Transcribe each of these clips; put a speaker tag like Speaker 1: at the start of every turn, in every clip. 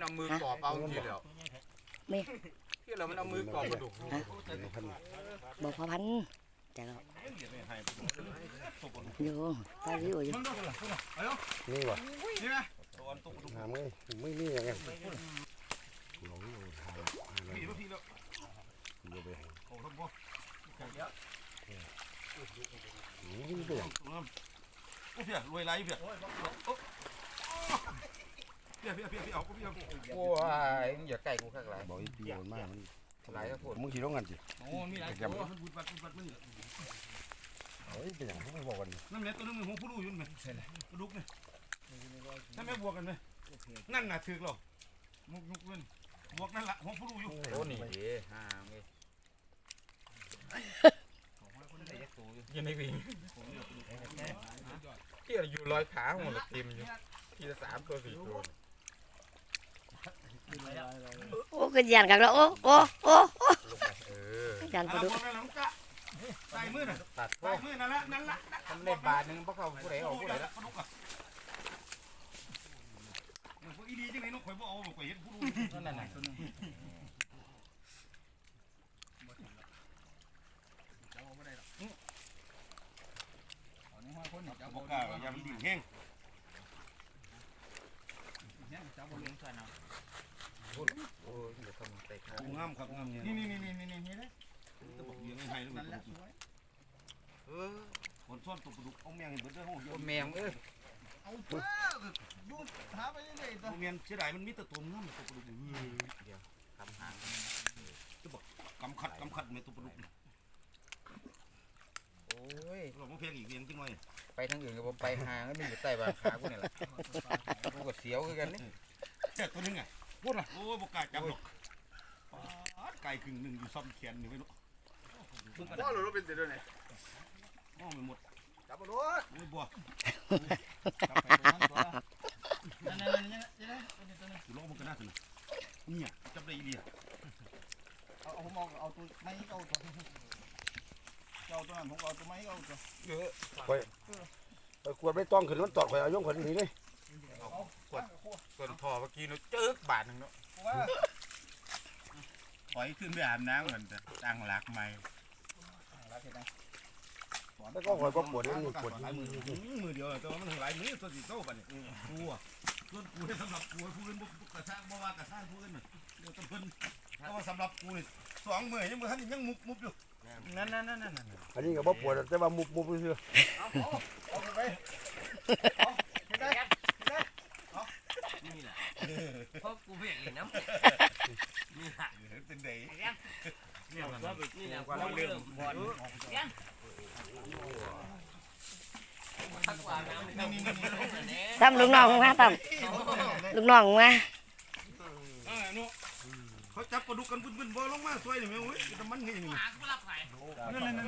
Speaker 1: มันเอามือกรอบเอาทีเดียว
Speaker 2: ไม่
Speaker 1: ที่เรามันเอามือกรอบกระดูก
Speaker 2: บอกพอพันแต่เราอยู่ตาลิ้วอยู่
Speaker 3: นี่วะ
Speaker 1: นี่ไหม
Speaker 3: หาไม่ไม่มีอย่างเงี้ยหลงหาหาอะไรดูไปนี่ไปอย่าง
Speaker 4: โอ้เพียรวยไรเพีย เพียเพียเพียเพียเอาเพีย
Speaker 1: โอ้ยมึงอย่าใกล้กูข้างหลัง
Speaker 3: บอกอีปีมันมากมัน
Speaker 1: หลายทั้งคน
Speaker 3: มึงขี่ร้องกันสิ
Speaker 4: โอ้มีหลายตัวมันบุดบัดบุดบัดมันนี่
Speaker 3: เฮ้ยเป็นอย่างเขาไม่บอกกัน
Speaker 4: นั่นแหละตัวนึงหัวผู้รู้อยู่ไหมกระดูกเนี่ยนั่นแม่บวกกันไหมนั่นน่ะถือเรามุกยุกเล่นบวกนั่นละหัวผู้รู้อยู่
Speaker 1: โอ้นี่เด้ห่างเลยยังไม่วิ่งที่เราอยู่ลอยขาของเราเต็มอยู่ทีละสามตัวสี่ตัว
Speaker 2: โอ้ก็ยันกันแล้วโอ้โอ้โอ้โอ้ยัน
Speaker 4: อะ
Speaker 2: ปดุก
Speaker 4: บวกนั่นละมุกกะใส่มือน่ะ
Speaker 1: ตัด
Speaker 4: ใส่มือนั่นละนั่นละ
Speaker 1: ทำได้บบาทหนึงเพราะเขาผู้ใดออกผู้ใดละ
Speaker 4: พวกอีดีจังไหนน้องข่อยบ่เอาข่อยเห็นผู้รู้
Speaker 1: นั่นน่ะ
Speaker 4: บอกกะอย่ามันดิ่งแห้ง
Speaker 5: จับบอลเลี้ยง
Speaker 6: ส่วนเอา
Speaker 1: โอ้ยเดี๋ยวทำใส่ขา
Speaker 4: งามครับงามเนี่ยนี่นี่นี่นี่นี่นี่เลยจะบอกยังไงให้นั่นแหละสวย
Speaker 1: เออ
Speaker 4: คนซ่อนตัวกระดูกเอาแมงเบิดเด้อห้องเย
Speaker 1: โอ้
Speaker 4: อะ
Speaker 1: แมงเอ้ย
Speaker 4: เอาเพื่อดูหาไปเรื่อยๆตัวเมียนเสียดายมันมีแต่ตัวงามตัวกระดูก
Speaker 1: ทำหางตะบอ
Speaker 4: กกำขัดกำขัดในตัวกระดูก
Speaker 1: โอ้ย
Speaker 4: เราไม่เพียงอีกเพียงจังหน่อย
Speaker 1: ไปทางอื่นก็บ่ไปหางก็ม่อยู่ใต้บ่าขากูเนี่ยแหละกูก็เสียวกันนี่
Speaker 4: แต่ตัวนึงอะ พูดล่ะโอ้บกล้าจับหรอกไก่ครึ่งหนึ่งอยู่ซ้ำแขนนี่ไม่รู้
Speaker 1: พ่อหรือเป็นตัวไหน
Speaker 4: อ้อไม่หมด
Speaker 1: จับรถ
Speaker 4: ไม่บัว
Speaker 1: จับไปตัวนั้นตัว
Speaker 4: คือโลกมันก็น่าสนุกเนี่ยจับได้อีเดีย
Speaker 5: เอาเอาผมเอาเอาตัวไม้เอาตัวเอาตัวนั้นผมเอาตัวไม้เอาตัว
Speaker 3: ไปกวดไม่ต้องขึ้นรถตอดไปเอาย่องคนนี้เลย
Speaker 1: ส่วนพอเมื่อกี้นู้จึ๊ก บาทหนึ่งเนาะ
Speaker 5: ว่า
Speaker 4: ปล่อยขึ้นไปอาบน้ำเหมือนจะตั้งหลักใหม่
Speaker 3: แล้วก็คอยก็ปวดนี่ปวด
Speaker 4: หลายมือมือเดียวแต่ว่ามันหลายมือตัวสีโต้ป่ะเนี่ยกูอะส่วนกูให้สำหรับกูผู้อื่นบ่กระชากบ่ว่ากระชากผู้อื่นน่ะเดี๋ยวต้องเพิ่นเพราะว่าสำหรับกูนี่สองมือยังมือท่านยังมุบมุบอยู่
Speaker 1: นั่นนั่นนั่นนั่น
Speaker 3: อันนี้ก็บ่ปวดแต่ว่ามุบมุบเชื่อ
Speaker 5: เอาไป
Speaker 7: เพราะกูเพียงอีกน้ำ
Speaker 4: เป็นได
Speaker 7: นี่แหละนี่แหละความเรื่องบอลยังทักว่าน้ำนี่นี่นี่นี่
Speaker 2: ทำลูกน้องมาทำลูกน้องมา
Speaker 4: เออเนาะเขาจับปลาดุกกันบึ้นๆบ่ลงมาสวยนี่แม่เว้ยแต่มันเฮ็ดนี่
Speaker 7: หากูรับไป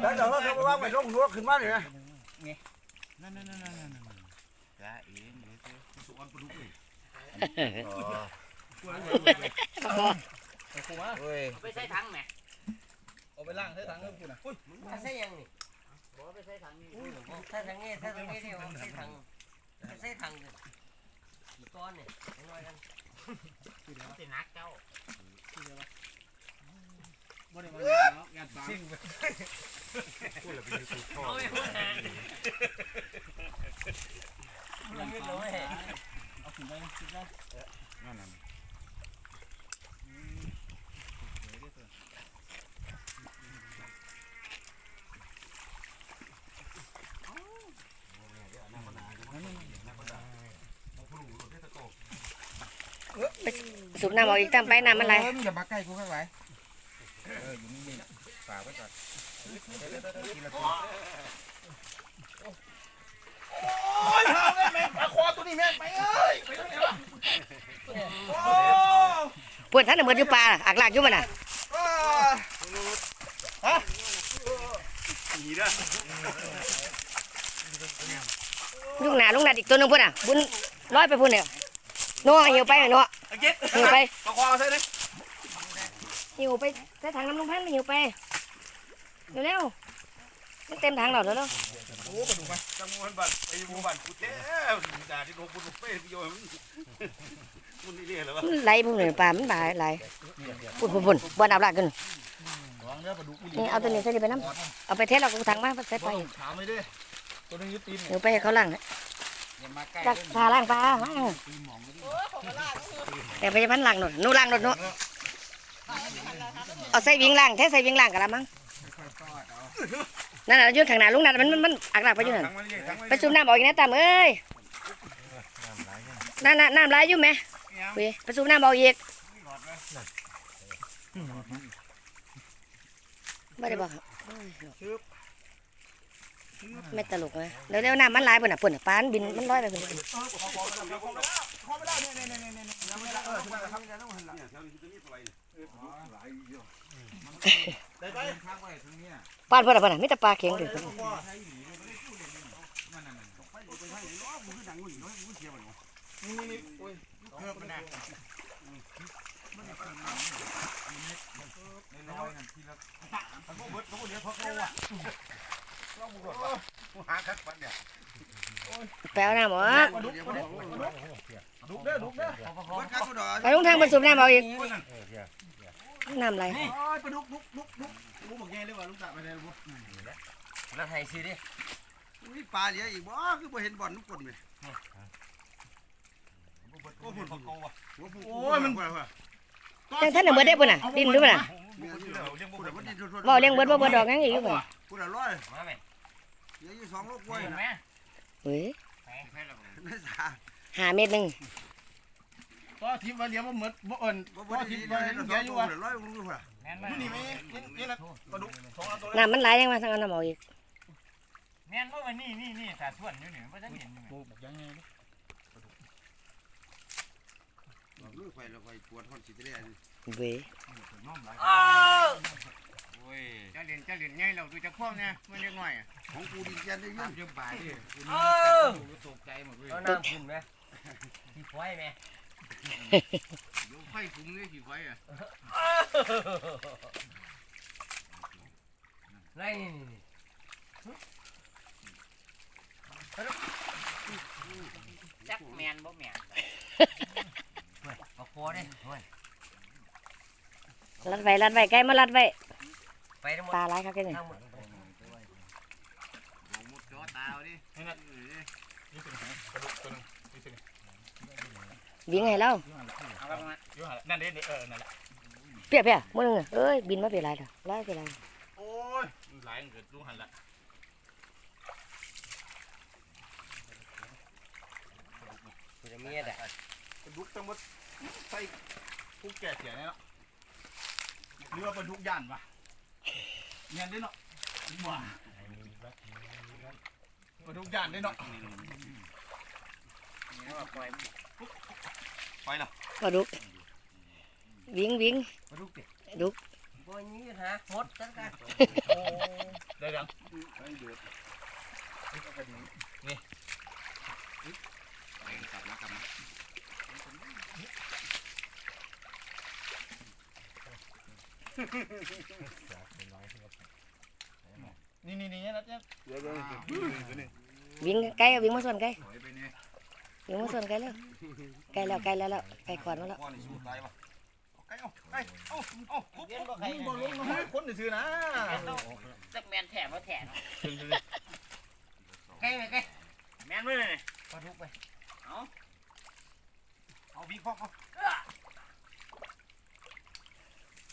Speaker 3: แล้วเดี๋ยวเราเขาว่างไปลงหัวขึ้นมาเลยนะ
Speaker 4: นั่นๆๆๆจ้าเองเด้อสุวรรณปลาดุกเลย
Speaker 1: เฮ้ย
Speaker 7: ไปใส่ถังแม่
Speaker 5: เอาไปล่างใส่ถังเพิ่มคุณนะ
Speaker 7: ใส่ยังนี่บอกไปใส่ถังนี่ใส่ถังนี่ใส่ถังนี่เดียวใส่ถังใส่ถังนี่ก้อนเนี่ยน้อยกันสินักเจ้า
Speaker 5: บ่ได้มาเนาะงานสาม
Speaker 1: พูดแล้วเป็นยูทูบพ่อ
Speaker 7: โอ้ยหัวหางมันไม่รู้แห
Speaker 5: เอาขึ้นไปขึ้นไป
Speaker 1: นั่นนั่น
Speaker 2: ไป สูบน้ำเอาอีกตั้งไปน้ำมันไหล
Speaker 1: เออมึงอย่ามาใกล้กูข้างหลังเอออยู่นิ่งๆฝากไว้ก่อน
Speaker 5: โอ้ยเอาแม่แม่ปลาคอตัวนี้แม่ไปเอ้ยไปทางไหนวะโอ้
Speaker 2: ปวดท่านเหมือนอยู่ปลาอักลากอยู่มันน่ะลูกหนาลูกหนาอีกตัวหนึงพุ่นอะบุญร้อยไปพุ่นเนี่ย นัวหิวไปเนาะ
Speaker 5: เจ็ด
Speaker 2: หิวไป
Speaker 5: ปลาคอใส่เลย
Speaker 2: หิวไปใส่ถังน้ำลุงพันธุ์หิวไปเร็วๆมันเต็มถังแล้วเร็ว
Speaker 4: โอ้ปลาดุกไปจังหวัดบ้านไอ้หมู่บ้านกูแท้ด่าที่โดนปลาดุกเป้พี่โยมมันนี่เรียกแล้ววะ
Speaker 2: มันไหลพวกนี้ปลามันไหลไหลปุ่นปุ่นปุ่นบ่น้ำลากกัน
Speaker 5: วางเนื้อปลาดุกอีหลี
Speaker 2: นี่เอาตัวนี้ใส่ไปน้ำเอาไปเทสเรากูถังมาใส่ไป
Speaker 5: ถามไม่ได้ตัวนึงยึดตีน
Speaker 2: เดี๋ยวไปให้เขาล้าง
Speaker 1: อย่ามาใกล้
Speaker 2: จักพาล้างปลามาแต่ไปพันล้างหนดหนูล้างหนดหนูเอาใส่วิ่งล้างแท้ใส่วิ่งล้างกันละมั้งนั่นน่ะอยืนข้างหน้าลุงนั่นมันมันมันอักหลักไปอยู่นั่น
Speaker 4: ทั้งมันนี่ทั้งมัน
Speaker 2: ไปสูบน้ำออกอีกนะตามเอ้ยน้ำน้ำน้ำไหลอยู่ไหมเว้ยไปสูบน้ำออกอีกไม่ได้บอกครับ ไม่ตลกนะเดี๋ยวเดี๋ยวน้ำมันไหลปุ่นอะปุ่นอะปานบินมันลอยไปปุ่น
Speaker 4: เดียเยอะ
Speaker 5: ได้ไปา
Speaker 1: งไว้ตรงเนี้ย
Speaker 2: ปานปุ่นอะปุ่นอะไมิตรปลาเข็ง
Speaker 4: หรือดังกูนี่น้อยมึงเสียมัน
Speaker 5: นี่นี่โอ้ย
Speaker 1: เพิ่มมันนะในร้อยนั่นทีละ
Speaker 4: มันก็เบิดมันก็เดี๋ย วพอเขาว่าบุกรถว่ะกูหาคักปันเนี่ย
Speaker 2: แปลวน้ำออก
Speaker 5: ปลาดุกปลาดุกปลาดุกดุกเด้อดุกเด้อ
Speaker 2: ไปลุงทางไปสูบน้ำออกอีกน้ำไหล
Speaker 5: โอ้ยปลาดุกดุกดุกดุกดุกบอกไงเลยว่าลุงตาไปไหนลุง
Speaker 7: แล้วให้สิดิ
Speaker 4: อุ้ยปลาเหลืออีกบ่คือบ่เห็นบ่อนทุกคนเลยโอ้โหพอเขาว่ะโอ้ยมันว่ะ
Speaker 2: จังท่านน่ะเบิดได้ปุ่นอะดินด้วยปุ่นอะ
Speaker 4: วมันดิ้นทุน
Speaker 2: บ่เลี้ยงเบิดบ่เบิดดอกยังอีกปุ่น
Speaker 4: กูเดี๋ยวร้อย
Speaker 7: มาแม่
Speaker 4: เหลืออยู่สองโลกกล้วยนะ
Speaker 2: เฮ้ย
Speaker 4: นั่นสา
Speaker 2: หาเม็ดหนึ่ง
Speaker 5: ก็ทิพย์วันเดียวบ่เหมือนบ่เอิญ
Speaker 4: บ่
Speaker 5: ก็
Speaker 4: บ่
Speaker 5: ทิ
Speaker 4: ที่
Speaker 5: พย์
Speaker 4: บ่
Speaker 5: วัน
Speaker 4: เห็น
Speaker 5: เดี
Speaker 4: ส
Speaker 5: ย
Speaker 4: อ
Speaker 5: ว
Speaker 4: ง
Speaker 5: อยู่
Speaker 4: ตัว
Speaker 5: ว่ะ
Speaker 4: เดี๋ยวร้อยมึงดูว่ะ
Speaker 5: นี่นี่นี่นี่ละปลาดุกสองตัว
Speaker 2: น้ำมันไหลยังมาทางน้ำออกอีก
Speaker 1: แม่นว่าวันนี้นี่นี่สาส่วนอยู่นี่ว่าจะเห็นอยู่
Speaker 5: โอ้บอกยังไง
Speaker 4: ลูกไฟเราไฟปวดคนสิได้
Speaker 2: เว้ย
Speaker 1: โอ้ยจะเรียนจะเรียนง่ายเราดูจะพ่อเนี่ยมันยังไงอะ
Speaker 4: ของกูดีจันได้ยิ
Speaker 1: ตาม
Speaker 4: น
Speaker 1: เรื่องบ่ายดิคุณ
Speaker 7: เออ
Speaker 1: ตกใจหมดเลย
Speaker 7: เอาน้ำขึ้นไหมที่ไฟไหม
Speaker 1: ยกไฟฟุ้งเลยกี่ไฟอะ
Speaker 7: นี่นี่นี่
Speaker 1: จักแมนบ่แมน
Speaker 7: เอาคอดิเฮ้ย
Speaker 2: รัดไว้รัดไว้ใกล้มารัดไว้
Speaker 7: ไป ทั้งหมด
Speaker 2: ปลาไหลครับแกนี่
Speaker 7: ทั้งหมด
Speaker 1: มุดจอตาดิ
Speaker 2: วิ่งให้เรา
Speaker 1: เอาไปมา
Speaker 5: อยู่หันนั่นเด้เออนั่นแหละ
Speaker 2: เปียกเปียกมึงน่ะเอ้ยบินมาเป็นไรล่ะร้อยเป็นไร
Speaker 5: โอ้ยหลายเกิดลุงหันละ
Speaker 7: กูจะมีอะไร
Speaker 5: ปลาดุกทั้งหมดใส่ผู้แก่เสียเนี่ยเนาะหรือว่าปลาดุกย่านวะ เงี้ยได้เนาะว้าปลาดุกย่านได้เนาะ
Speaker 1: นี่ว่าปล่อย
Speaker 5: ไปละ
Speaker 2: ปลาดุกวิ่งวิ่ง
Speaker 7: มาดูดิ
Speaker 2: ดุก
Speaker 7: บ่นี้ฮะหมดจังกัน
Speaker 5: ได้ยังนี่ นี่นี่เนี่ยนะเนี่ย
Speaker 4: เดี๋ยวเดี๋ยว
Speaker 2: วิ่งใกลวิ่งมาส่วนใกล
Speaker 1: ถอยไปเนี่ย
Speaker 2: วิ่งมาส่วนใกลแล้วใกลแล้วใกลแล้วแล้วใกลขวดมาแล้ว
Speaker 4: พ่อนี่สู้ตายปะ
Speaker 5: ไอ้เอาไอ้เอาเอาปุ๊บมึงบอลลงมาคนซื้อนะ
Speaker 1: จักแมนแถมว่าแถมใกลไปใกลแมนมือเลย
Speaker 7: ปลาดุกไป
Speaker 5: เอาบีบพ่อกเขา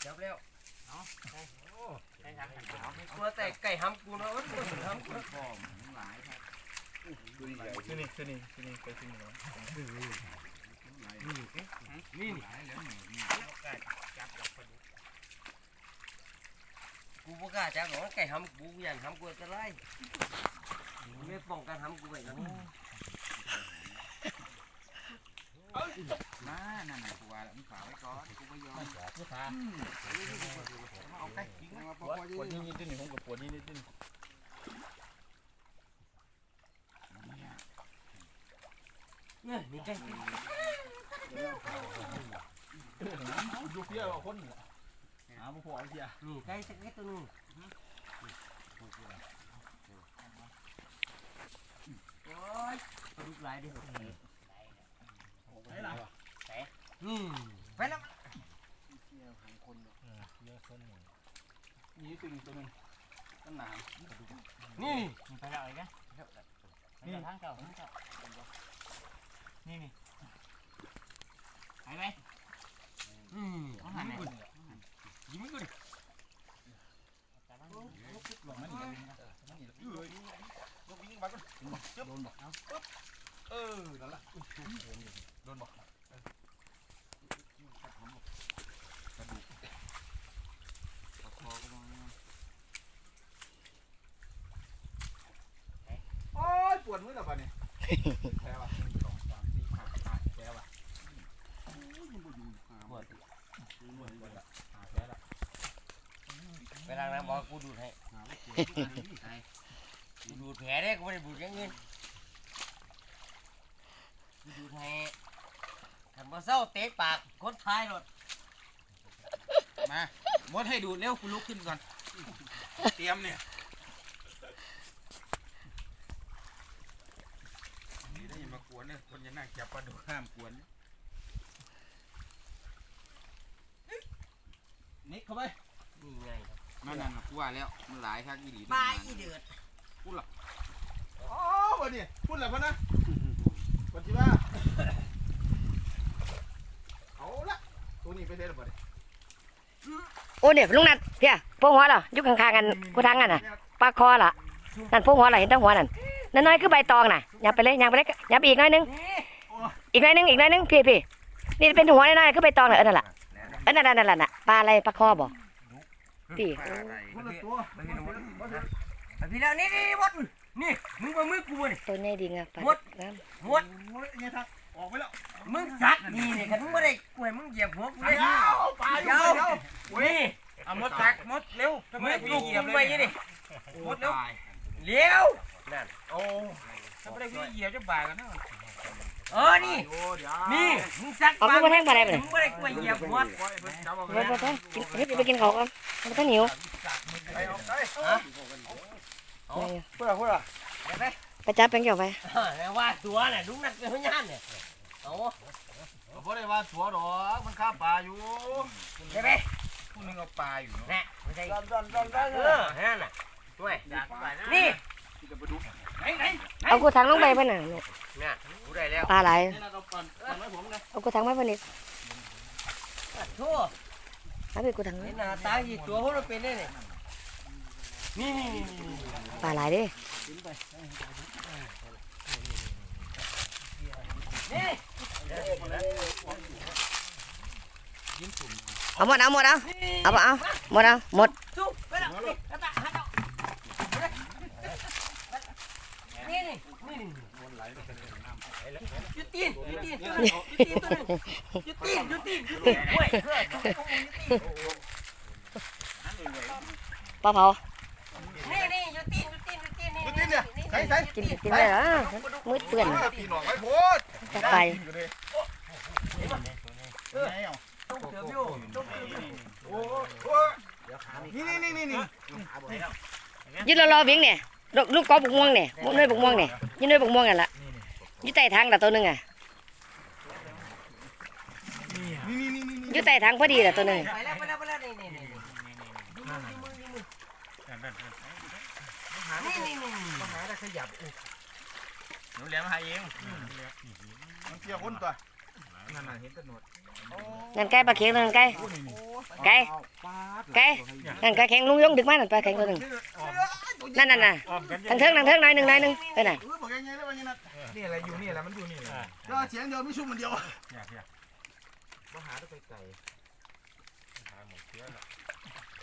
Speaker 7: จับแล้ว
Speaker 1: ใช่ทางกันเอา
Speaker 7: ตัวแต่ไก่ห้ำกูเนาะมันกูห้ำกู
Speaker 1: พ่อหลายครับ
Speaker 5: ซื้อนี่ซื้อนี่ซื้อนี่ไปซื้อนี่
Speaker 7: นี่นี่
Speaker 1: หลายแล้วนี่นี่จับจับปลาดุก
Speaker 7: กูบ่กล้าจับหรอกไก่ห้ำกูยันห้ำกูจะไล่ไม่ป้องกันห้ำกูไว้นะ
Speaker 1: มานั่นน่ะกูว่าแล้วมึงฝากไว้ก่อนกูไม่ยอม
Speaker 4: เอาใกล้ยิงมา
Speaker 5: ป
Speaker 4: พ่อ
Speaker 5: วด
Speaker 4: พ่อ
Speaker 5: ปวดนี่
Speaker 4: ง
Speaker 5: นิดนึงผมกับปวดนี่นิดนึง
Speaker 7: เนี่ยนี่ไก่
Speaker 5: ดูเพี้ยเอาคนหาผู้พ่อเพี้ย
Speaker 7: นี่ไก่สักนิดตัวนึงโอ้ยปลาดุกหลายดิ
Speaker 5: ไหนล่ะ
Speaker 7: อืมไปแล้ว
Speaker 5: นี่ตึงตัวนึงตั้งนาน
Speaker 7: นี่
Speaker 6: ไปแล้วอีกนะนี่ทางเก่าทางเก่านี่นี่ไปไหม
Speaker 7: อืม
Speaker 6: ต้องหันไหน
Speaker 7: ยิ้มไม่กูดิ
Speaker 5: ลูกวิ่งมาก็โดนบอกเออนั่นแหละโดนบอกโอ้ยป วดมือแล้วป่ะเนี่ยแพ้ว่ะหนึ่งสองสามสี่ห้าห้าแพ้ว่ะโอ้ยยังบ่อยู่หาหมดหมดหมดละหาแพ้ละ
Speaker 7: ไปล้างน้ำบอกกูดูดให้
Speaker 5: หาไม่ปวด
Speaker 7: กูดูดแผลได้กูไม่ได้ดูดอยังเงินกูดูดให้ขันบ่เศร้าเตะปากคนท้ายรถ
Speaker 1: มามดให้ดูเร็วกูลุกขึ้นก่อน
Speaker 5: เตรียมเนี่ย
Speaker 1: นี่ได้ยินมากวนเนี่ยคนจะนั่งจับปลาดุกห้ามกวน
Speaker 5: นิกเข้าไป
Speaker 7: นี่ไงครับ
Speaker 1: นั่นนั่นน่ะกูว่าแล้วมันหลายครั้งอีหลี
Speaker 7: ปลาอีเดือด
Speaker 5: อ๋อวันนี้พูดอะไรพะนะวันที่ว่าเอาละตัวนี้ ไปเทแล้วบ่ดิ
Speaker 2: โอ้เนี่ยลุงนัดเพียพวกหัวเหรออยู่ข้างๆกันกูทางกันน่ะปลาคอล่ะนั่นพวกหัวเหรอเห็นแตั้งหัวนั่นนั่นน้อยคือใบตองน่ะอย่าไปเลยอย่าไปเลยอย่าไปอีกหน้อยนึงอีกหน้อยนึงอีกหน้อยนึงพี่พี่นี่เป็นหัวน้อยๆคือใบตองน่ะเออนั่นแหละเออนั่นนั่นนั่นน่ะปลาอะไรปลาคอบ่พี่
Speaker 1: ปลาอะไร
Speaker 5: คนละตัว
Speaker 7: ไปพี่น้องไปพี่แล้วนี่นี่หมดนี่มึงมามือกูนี่
Speaker 2: ตัวใหญ่ดีงะปลา
Speaker 7: หมด
Speaker 2: น้
Speaker 7: หมด
Speaker 5: โอ้ยไงทัก ออกไปแล้ว
Speaker 7: มึงสักนี่นี่คันมึงไม่ได้กล้วยมึงเหยียบหัวกูเลย
Speaker 5: เดี๋ยวปลาอยู่เดี๋ยว
Speaker 7: นี่
Speaker 1: เอามดตักมดเร็วทำไม
Speaker 7: มึง
Speaker 1: พี่
Speaker 7: กู
Speaker 1: เหยียบ
Speaker 7: กู
Speaker 1: เล
Speaker 7: ไป
Speaker 1: ย
Speaker 7: ยี่นี่
Speaker 1: มดเร็ว
Speaker 7: เลี้ยว
Speaker 1: โอ้ทำไมพี่เหยียบจะบ่ายกันเนาะ
Speaker 7: เออนี่
Speaker 5: โอ้เดี๋ยว
Speaker 7: นี่มึงสักำ
Speaker 2: เอาไปมาแทงปลาอะไรไป
Speaker 7: มึงไม่ได้กล้วยเหยียบหัว
Speaker 1: ปล่อยเพิ่นจับเอา
Speaker 2: ไปไปไปกินเฮ้ยไปกินเขาก่อนมันก็หิว
Speaker 5: ไปเอาไป
Speaker 2: พูดอะพูดอะไปจับแป้งเกี่ยวไป
Speaker 7: ว่าตัวน่ะลุงนักเป็นย่านเนี่ยเอา
Speaker 5: เพราะได้ว่าถัวดอกมันฆ่าปลาอยู่
Speaker 7: ได้ไหม
Speaker 1: ผู้นึงเอาปลาอยู่เนาะ
Speaker 7: แน่ไม่ใช่
Speaker 5: ดันดันดันดัน
Speaker 7: เออนั่นน่ะด้วยนี่
Speaker 5: ไหนไหน
Speaker 2: เอากูถังลงไปเพื่อนน่ะเนี่ย
Speaker 7: เนี่ยกูได้แล้ว
Speaker 2: ปลาไหลาย
Speaker 5: นี่นะเราปั่นปั่นไว้ผมนะ
Speaker 2: เอากูถังมาเพื่อนนี่
Speaker 7: โทั่ว
Speaker 2: เอาไปกูถัง
Speaker 7: เห็นหน้าตากี่ตัวพวกเราเป็นได้เนี่ย นี่นี่นี่นี่
Speaker 2: ปลาไหลายเดิ
Speaker 7: นี่
Speaker 2: เอาหมดเอาหมดเอาเอาเอาหมดเอาหมด
Speaker 7: สู้ไปแล้วนี่กระตะหันเอานี่นี่นี่ยุตีนยุตีนตัวนึงยุตีนตัวนึงยุตีนยุตีนยุตีนโอ้ย
Speaker 2: ปลาเผา
Speaker 7: นี่นี่ยุตีนยุตีนยุตีนนี่
Speaker 5: ดูดิเนี่ยใส่ใส่
Speaker 2: กินกินได้เหรอมืดเปื่อน
Speaker 5: ปีนออกไว้โพด
Speaker 2: จะไป
Speaker 5: เออ
Speaker 7: ต้องเสือพี่โอ้ต้องเสือพี่
Speaker 5: โอ้โหนี่นี่นี่นี่นี่
Speaker 2: ยืนรอรอวิ่งเนี่ยลูกลูกกอบุกม่วงเนี่ยบุกน้อยบุกม่วงเนี่ยยืนน้อยบุกม่วงนั่นแหละอยู่ใต้ทางแต่ตัวหนึงอะ
Speaker 5: นี่นี่นี่นี่
Speaker 2: อยู่ใต้ทางพอดีแต่ตัวหนึง
Speaker 7: ไปแล้วไปแล้วไปแล้วนี่นี่นี่ดูมือดูมือดูมือนี่นี่นี่
Speaker 1: หาได้ขยับห นูแหลมหาเอง
Speaker 5: มันเกี่ยวคนตัว
Speaker 1: นั่นน่ะเห็นแตหนวด
Speaker 2: นั่นไก่ปลาเข็งนั้นไก่ไก่ไก่นั่นไก่แข็งลุงยงดึกมานั่นปลาแข็งตัวหนึ่งนั่นนั่นน่ะทางเทิงทางเทิงน่อยหนึ่งน่อยหนึ่งเออน่ะ
Speaker 5: เออบอกยังไงเลยว่าอย่างนั้น
Speaker 1: นี่อะไรอยู่นี่แหละมันอยู่นี่แหละ
Speaker 5: ก็เสียงเดียวไม่ชุ่มมันเดียว
Speaker 1: บ่หาได้ไปไกล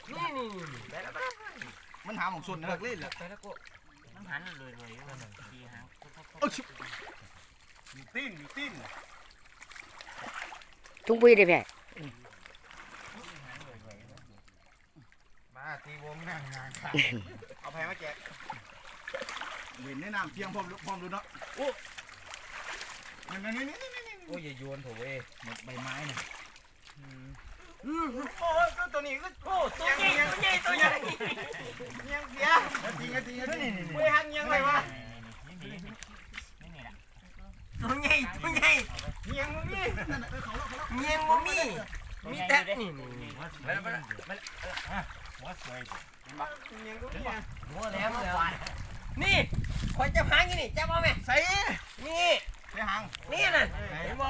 Speaker 7: นี่นี่ไปแล้วไปแล้ว
Speaker 5: มันหาของส่วนนักเล่นแหละ
Speaker 1: ไปแล้วก็มันหันเลยเลย ติ้น
Speaker 5: ติ้นมีตีน
Speaker 2: ถุงปุ๋ยเด้อพี่
Speaker 1: มาตีวงนั่งงานค่ะ
Speaker 5: เอาแพงมาแจกเห็นแนะนำเพียงพร้อมพร้อมดูเนาะโอ้นี่นี่นี่นี่นี่
Speaker 1: โอ้ยอย่าโยนโถเว้ยหมดใบไม้เนี่ย
Speaker 5: โอ้ตัวนี้ก็
Speaker 7: โอ้ตัวใหญ่ตัวใหญ่ตัวใหญ่
Speaker 5: เงี้ยเสียจริงจริงจริงไม่หันเงี้ยเลยวะ
Speaker 7: ตัวใหญ่ตัวใหญ่
Speaker 5: เงียงบ่มีเงี
Speaker 7: ยงบ่มีมีแต่นี่นี่
Speaker 6: แล้วมันมันหัวสวยเงียงบ่มี
Speaker 7: หัวแหลมแล้วนี่คอยจับหงยี่นี่จะบเาไหม
Speaker 5: ใส่
Speaker 7: นี่
Speaker 5: ใส่หัง
Speaker 7: นี่น่ะเห็นบ่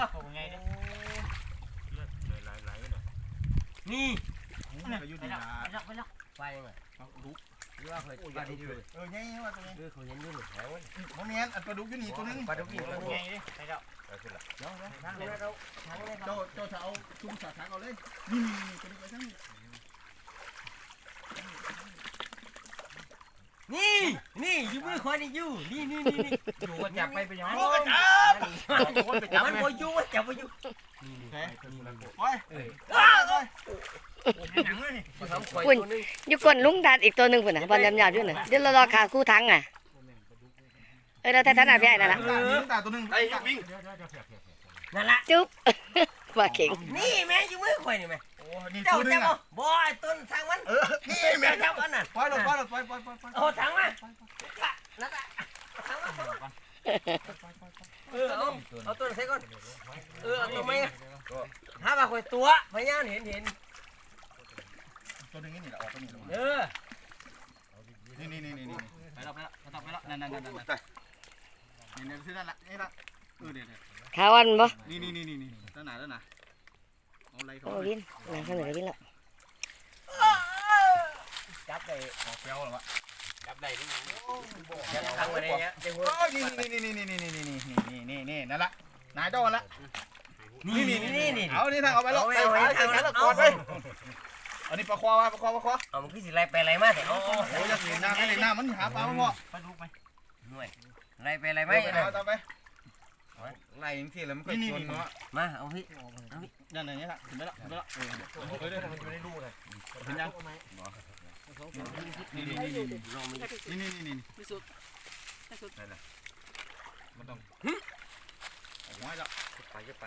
Speaker 6: นี่ไป
Speaker 7: ยังไงลุ อว่าเคยปลาดุกอยู่
Speaker 5: เออไงว่าตัวนี้
Speaker 7: หรือเคยเห็นอยู่นี่แถวนี่
Speaker 5: บ่แม่นอันปลาดุกอยู่นี่ตัวนึง
Speaker 7: ปลาดุกนี่ปลาดุก
Speaker 6: ไงดิไปแล้ว
Speaker 7: เนาะทางนี้เราทางนี้
Speaker 5: เจ้าเจ้าจะเอาชุ่มสาขาเอาเลยนี่นี่นี่ตัวนี้ไปทั้งนี้
Speaker 7: นี่นี่อยู่มือคอยนี่อยู่นี่นี่นี่นี่
Speaker 1: อยู่ก็จับไปไปยัง
Speaker 7: โอ้ยจับมันบ่อยู่จับบ่อยู่
Speaker 5: โอ้ย
Speaker 7: อ้าว
Speaker 5: หนังเลย นี่
Speaker 7: ทำคอยตัวนึง
Speaker 2: อยู่ก้นลุงดัดอีกตัวหนึ่งพุ่นน่ะบอลยำๆอยู่น่ะเดี๋ยวเรารอขาคู่ทั้งอะเออเราแท้ๆน่ะพี่ไอ้นั่นล่ะ
Speaker 5: ตาตัวนึง
Speaker 4: ไอ้ยกวิ่ง
Speaker 7: นั่นละ
Speaker 2: จุ๊บว่าเข่ง
Speaker 7: นี่แม่อยู่มือคอยนี่แม่
Speaker 5: โอ้นี่
Speaker 7: เจ้า
Speaker 5: ตัวนึ
Speaker 7: จั
Speaker 5: ง
Speaker 7: บ
Speaker 5: อะ
Speaker 7: บ่ไอ้ต้นทางมัน
Speaker 5: นี่แม่
Speaker 7: แม่จับอันนั้น
Speaker 5: ปล่อยลงปล่อยลงปล่อยปล่อยปล่อย
Speaker 7: โอ้ทางมานั่นละทางมาเออเอาเอาต้นใส่ก่อนเออเอาตัวไม้หาว่าคอยตัวพยานเห็นเห็น
Speaker 5: ตัวนึงนี่แหละออกตัวนี้
Speaker 7: เออ
Speaker 5: นี่นี่นี่นี่นี่
Speaker 6: ไปแล้วไปแล้วไปแล้วนั่นนั่นนั่นนั่น
Speaker 5: นี่นี่ที่นั่นละนี่ละเออเดี๋ยว
Speaker 2: ขาวันบ่
Speaker 5: นี่นี่นี่นี่นี่ด้านหน้าด้านหน้าเอาอะไรเขา
Speaker 2: โอ้วินนั่งข้างเหนือวินแล้ว
Speaker 7: จับได้
Speaker 5: ออกเปรี้ยวหรอวะ
Speaker 6: จับได้ดิ
Speaker 7: จับทางมาได้เนี้ยจังหวะ
Speaker 5: โอ้ยนี่นี่นี่นี่นี่นี่นี่นี่นี่นี่นี่นั่นละนายโดนละ
Speaker 7: นี่นี่นี่นี่
Speaker 5: เอานี่ทางเอาไปแล้ว
Speaker 7: เอาไว้
Speaker 5: ไป
Speaker 7: เอาไว้
Speaker 5: ไป
Speaker 7: ทาง
Speaker 5: ไป
Speaker 7: นั้น
Speaker 5: แล้ว
Speaker 7: เอา
Speaker 5: กอดไป
Speaker 7: ไว้
Speaker 5: อันนี้ปลาควาปลาควาปลาควา
Speaker 7: เอามันคือสิไล่ไปไล่มาแต่เอาเอา
Speaker 5: โอ้ยอยากเห็นหน้าไม่เห็นหน้ามันหาปลาไม่พอ
Speaker 6: ไปดูไป
Speaker 7: หน่วยไล่ไปไล่
Speaker 5: ไป
Speaker 7: ไม่
Speaker 5: ไปเอาตามไป
Speaker 1: ไล่ยังที่แล้วมันก็ชนเนาะ
Speaker 7: มาเอาพี่
Speaker 5: นั่นอย่างนี้ละถึงไปละถึงไปละเออเออเดี๋ยวมันอยู่ในรูเลยเห็นยังนี่นี่นี่นี่นี่นี่นี่
Speaker 1: มันต้อง
Speaker 5: โอ้ยละ
Speaker 1: ไปก็ไป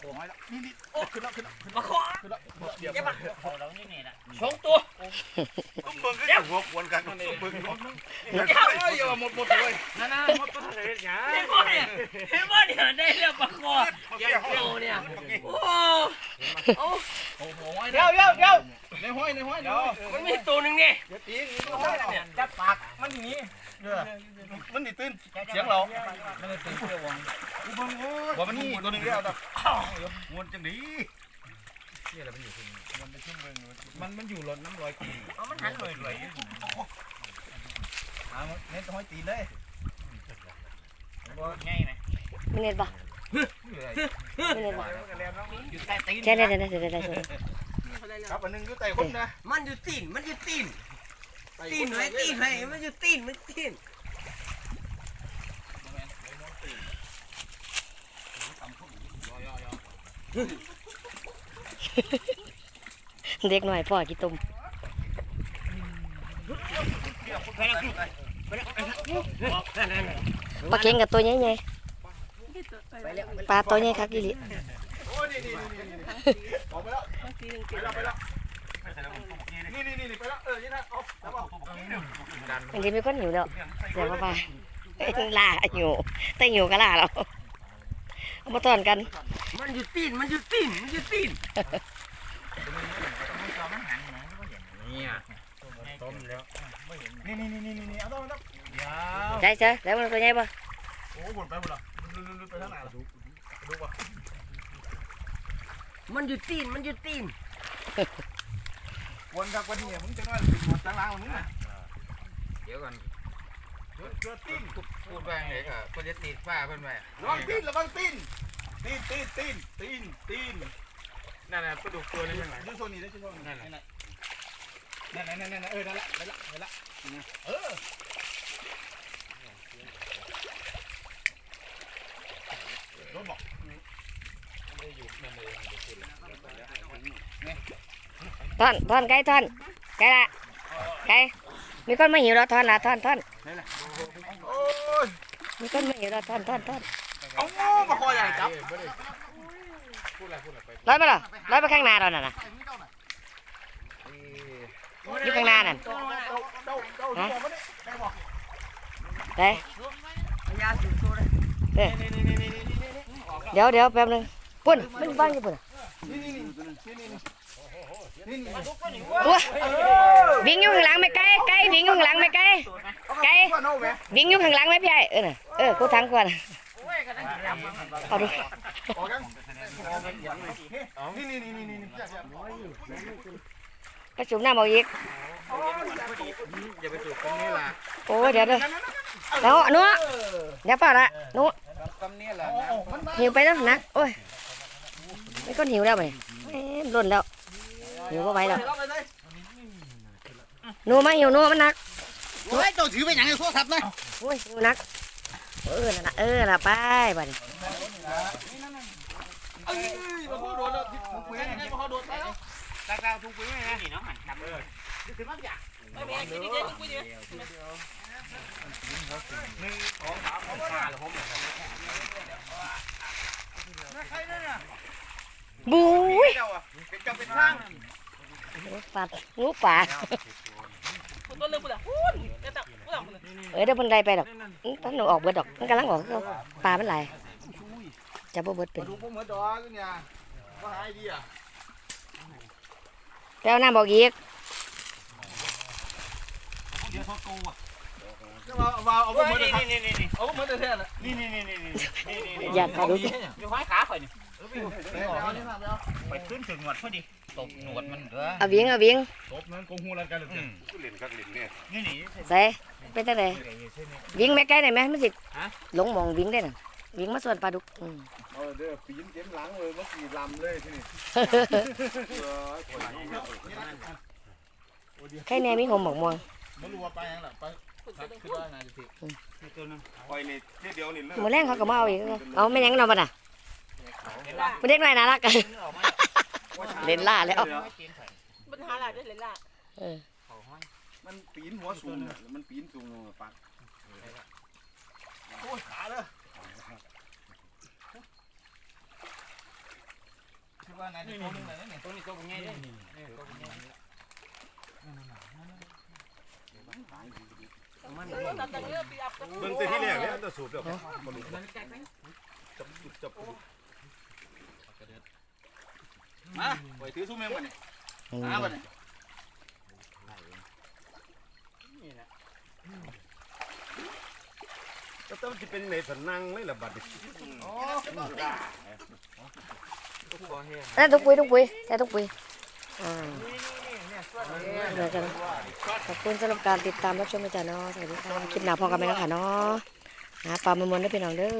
Speaker 5: โอ้ยละนี่นี่โอ้ขึ้นและขึ้นละ
Speaker 7: มาขอ
Speaker 5: ขึ้นและเดี๋ยว
Speaker 7: เจ็บปะ
Speaker 6: เขาเรานี่นี่แหละ
Speaker 7: สองตัว
Speaker 4: ต้องเบิ่งกันหัวควนกันต้องเบิ่งรถ
Speaker 5: เฮ้ยอย่าหมดหมดเลย
Speaker 6: นั่นน่ะหมดต้นอะไรเนี่ย
Speaker 7: เห็นบ่เนี่ยเห็นบ่เนี่ยได้แล้วปะคอเกี่ยวเนี่ยโอ้โอ้
Speaker 5: โอ้โหเดี๋ยวเดี๋ยวเดี๋ยวในห้อยในห้อยเดี๋ยว
Speaker 7: มันมีตัวหนึ่งเนี่ย
Speaker 5: เดี๋ยวตีนี่ในห้อยเนี่ย
Speaker 7: จับปากมันอย่างนี้
Speaker 5: มันดิตื่นเสียงเรา
Speaker 1: ไม่ได้ตีเที่ยววง
Speaker 5: ว่ามันนี่ตัวนึงเดียวแต่
Speaker 4: มวนจังดี
Speaker 1: ที่อะไรมันอยู่ที่มันไปชุ่มเมืองมันมันอยู่รถน้ำลอยกี
Speaker 7: เอามันหันเลยเลย
Speaker 5: หาเน้นห้อยตีเลย
Speaker 6: ง่ายไหม
Speaker 2: มึงเน็ตบ่
Speaker 1: อยู่ไหน
Speaker 2: มึงเน็ตบ่
Speaker 6: อยู่ใต้ตีน
Speaker 2: ใช่ได้ได้ได้ได้ได้
Speaker 5: ครับอันนึงอยู่ไต่คนนะ
Speaker 7: มันอยู่ตีนมันอยู่ตีน ตีนไว้ตีนไว้มันอยู่ตีนมันตีน
Speaker 2: เด็กหน่อยพ่อกี่ตุ่ม
Speaker 7: ไปแล้วไปแล้วไปแล้ว
Speaker 2: ปลาเค็งกับตัวใหญ่
Speaker 7: ไปแล้ว
Speaker 2: ๆปลาตัวใหญ่คักอีหลี
Speaker 5: โอ้นี่นี่นี่นี่ออกไปแล้ว ไปแล้วไปแล้วนี่นี่นี่ไปแล้วเออนี่นะเอาแล้วบอก
Speaker 2: บางทีมีคนหิวแล้วเดี๋ยวมาไปล่าหิวแต่หิวก็ล่าเราเอามาตอนกัน
Speaker 7: มันอยู่ตีน มันอยู่ตีน มันอยู่ตีน
Speaker 1: นี่ยต้มแล้ว
Speaker 5: นี่นี่นี่นี่นี่เอาต้องต้อง
Speaker 2: ใช่ใช่แล้วมันตัวใหญ่ปะ
Speaker 5: โอ้หมดไปหมดละลุไปทางไหนล่ะดูดูป่ะ
Speaker 7: มันอยู่ตีน มันอยู่ตีน
Speaker 5: วันกับวันนี้มึงจะว่าหมดทางล่างมึงนะ
Speaker 1: เดี๋ยวก่อน
Speaker 5: เกือติ้น
Speaker 1: พูดว่าไงก็ก็จะตีฟ้าเพิ่นไว้
Speaker 5: ระวังตีนระวังตีนตีนตีนตีนตีนตีน
Speaker 1: นั่นน่ะปลาดุกตัวนี้ยังไง
Speaker 5: ดูโซนนี้ได้โซนนี้นั่นนั่นนั่นนั่นเออนั่นละนั่นละนั่นละเออรถบอก
Speaker 2: ท่อนท่อนไก่ท่อนไก่ละไก่มีคนมาหิวแล้วท่อนละท่อนท่อนมีคนมาหิวแล้วท่อนท่อนท่อน
Speaker 5: เอามาคอยใหญ่จับ
Speaker 1: ร้อ
Speaker 2: ยไปหรอร้อยไปข้างหน้าเราน่ะนะอยู่ข้างหน้านั่น
Speaker 5: เจ้าเจ้าเจ้าเจ้าไม่ได้ได้บอก
Speaker 2: เด้
Speaker 7: พยาสุดตัวเลย
Speaker 2: เดี๋ยวเดี๋ยวแป๊บนึงปุ่นมันบ้านอยู่ปุ่น
Speaker 5: นี่นี่นี่นี่นี่นี่
Speaker 2: โอ้ยวิ่งอยู่ข้างหลังไม่ไกลไกลวิ่งอยู่ข้างหลังไม่ไกลไกล้
Speaker 5: วิ่
Speaker 2: งอยู่ข้างหลังไหมพี่ไอ้เออน่ะเออกูทางก่อนเอาดู
Speaker 5: กยังนี่นี่นี่นี่นี่
Speaker 2: กระสุนน้ำเอาอีก
Speaker 1: อย่าไปสูบตรงนี้ล่ะ
Speaker 2: โอ้เดี๋ยวเดี๋ยวแล้วนัวเดี๋ยวป่าละนัว
Speaker 1: ตรงนี้ล่ะ
Speaker 2: หิวไปแล้วนักโอ้ยไม่ก้อนหิวแล้วไปหมล้นแล้ว หิวก็ไหวแล้วนัวมาหิวนัวมันหนัก
Speaker 1: โอ้ยเจ้าถือไปหยังไอ้โทรศัพท์นะ
Speaker 2: โอ้ยหิวหนัก เออน่ะนะเออน่ะไปบัดนี้
Speaker 5: เอ้ยมาพูดโดนแล้วถุงปุ๋ยยังไงมาเขาโดนไปแล้ว
Speaker 6: ตักดาวทุ่งปุ๋ยไงนี่น้องหันดำเลยคือมันอยากไม่แม่กินดีๆทุ่งปุ๋ยเดียวหนึ่งสองสามสี่ห้าหรือผม
Speaker 2: บุ้ย
Speaker 5: เจ้าอะเป็นเจ้าเป็นช่าง
Speaker 2: ปลางูป่า
Speaker 6: ต้นเรื่องกูละพูดจะตักกูละ
Speaker 2: เออเดี๋ยวมันได้ไปดอกอื้อตอนหนูออกเบิดดอกมันกำลังออกคือปลามันไหลายจะบ่เบิดเป็น
Speaker 5: ดูพวกเหมือนดอกเนี่ยว่าหายดีอะ
Speaker 2: ไปเอาน้ำบอกอีก
Speaker 4: เดี๋ยวเขาโตอะ
Speaker 5: จะมาเอาเอาพวกเหมือน
Speaker 6: นี่
Speaker 5: เดิม
Speaker 6: นี่นี่นี่
Speaker 5: เอาพวกเหมือนเดิมแท้ละ
Speaker 6: นี่นี่นี่นี่นี่นี่นี่
Speaker 2: อยากขาดู
Speaker 6: อยู่ห้อยขาข่อยนี่
Speaker 5: เอาเนี่ยมาเอา
Speaker 6: ไปขึ้นถึงหนวดพอดี
Speaker 1: ตบหนวดมันเด้อ
Speaker 2: เอาวิ่งเอาวิ่ง
Speaker 4: ตบนั้นกงหูรันกันเลยกูเล่นกักเล่นเนี่ย
Speaker 6: นี่นี่
Speaker 2: ใส่เป็นจังไดวิ่งแม่ไกลได้ไหมมันสิหลงหมองวิ่งได้น่ะวิ่งมาส่วนปลาดุกอืม
Speaker 4: เอาเด้อปีนเต็มหลังเลยมาขี่ลำเลยที่นี่
Speaker 2: ใครแน่มีหอมหมกม่วง
Speaker 5: ไม่รู้ว่าไปยังหรอไปคิดว่าน่าจะผิด
Speaker 4: คอยนี่ทีเดียวนี่เลย
Speaker 2: หมูแรงเขาก็มาเอาอีกเอาไม่ยังเนาะบัดน่ะ มันเด็กน้อยน่ารักเล่นล่าแล้ว
Speaker 6: ปัญหาอะไรได้เลยล่ะ
Speaker 2: เออ
Speaker 4: มันปีนหัวสูงมันปีนสูงปัก
Speaker 5: โอ้ยขาเลยคิดว่าน่าจะตัวนึงเลยเนี่ย
Speaker 6: ตัวนี้ตัวเป็นไงเนี่ยมัน
Speaker 4: เบิ่งแต่ที่แรกเนี่ยจะสูบแล้วมาลุกจับจับ
Speaker 5: มาไปถือซุ้มแมงมันนี่หามันนี่
Speaker 4: ก็ต้องจะเป็นในสันนังเลยล่ะบัดนี้
Speaker 2: นั่นทุกปุยทุกปุยใส่ทุกปุยอ่าเดี๋ยวกันขอบคุณสำหรับการติดตามรับชมนะจ๊ะเนาะสวัสดีค่ะคลิปหน้าพอกันไหมแล้วค่ะเนาะหาปลามามวนได้พี่น้องเด้อ